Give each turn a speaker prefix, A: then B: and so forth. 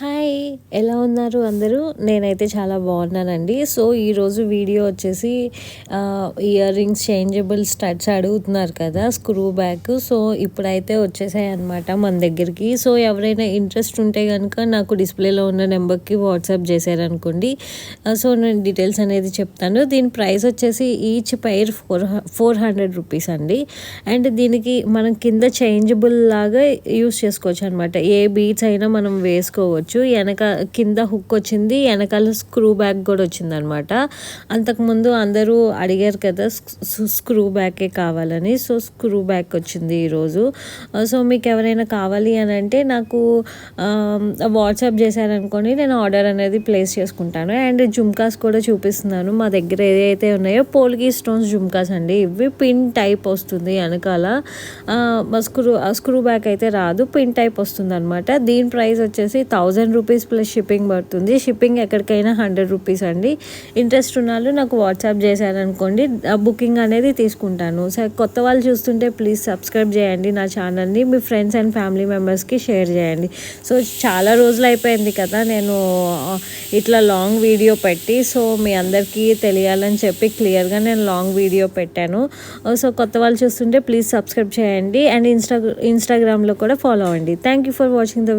A: Hi ఎలా ఉన్నారు అందరూ? నేనైతే చాలా బాగున్నానండి. సో ఈరోజు వీడియో వచ్చేసి ఇయర్ రింగ్స్ చేంజబుల్ స్టడ్స్ అడుగుతున్నారు కదా స్క్రూ బ్యాక్ సో ఇప్పుడైతే వచ్చేసాయి అనమాట మన దగ్గరికి. సో ఎవరైనా ఇంట్రెస్ట్ ఉంటే కనుక నాకు డిస్ప్లేలో ఉన్న నెంబర్కి వాట్సాప్ చేశారనుకోండి. సో నేను డీటెయిల్స్ అనేది చెప్తాను. దీని ప్రైస్ వచ్చేసి each pair four four hundred rupees అండి. అండ్ దీనికి మనం కింద చేంజబుల్ లాగా యూస్ చేసుకోవచ్చు అనమాట ఏ బీట్స్ అయినా మనం వేసుకోవచ్చు. వెనక కింద హుక్ వచ్చింది. వెనకాల స్క్రూ బ్యాక్ కూడా వచ్చింది అనమాట అంతకుముందు అందరూ అడిగారు కదా స్క్రూ బ్యాకే కావాలని. సో స్క్రూ బ్యాక్ వచ్చింది ఈరోజు సో మీకు ఎవరైనా కావాలి అని అంటే నాకు వాట్సాప్ చేశారనుకోండి నేను ఆర్డర్ అనేది ప్లేస్ చేసుకుంటాను. అండ్ జుమ్కాస్ కూడా చూపిస్తున్నాను. మా దగ్గర ఏదైతే ఉన్నాయో పోల్గీ స్టోన్స్ జుమ్కాస్ అండి. ఇవి పిన్ టైప్ వస్తుంది వెనకాల స్క్రూ స్క్రూ బ్యాక్ అయితే రాదు. పిన్ టైప్ వస్తుంది అనమాట దీని ప్రైస్ వచ్చేసి థౌజండ్ రూపీస్ ప్లస్ షిప్పింగ్ పడుతుంది. షిప్పింగ్ ఎక్కడికైనా హండ్రెడ్ రూపీస్ అండి. ఇంట్రెస్ట్ ఉన్న వాళ్ళు నాకు వాట్సాప్ చేశారనుకోండి బుకింగ్ అనేది తీసుకుంటాను. సరే కొత్త వాళ్ళు చూస్తుంటే ప్లీజ్ సబ్స్క్రైబ్ చేయండి నా ఛానల్ని మీ ఫ్రెండ్స్ అండ్ ఫ్యామిలీ మెంబర్స్కి షేర్ చేయండి. సో చాలా రోజులు అయిపోయింది కదా నేను ఇట్లా లాంగ్ వీడియో పెట్టి సో మీ అందరికీ తెలియాలని చెప్పి క్లియర్గా నేను లాంగ్ వీడియో పెట్టాను. సో కొత్త వాళ్ళు చూస్తుంటే ప్లీజ్ సబ్స్క్రైబ్ చేయండి. అండ్ ఇన్స్టా ఇన్స్టాగ్రామ్లో కూడా ఫాలో అవ్వండి. Thank you for watching the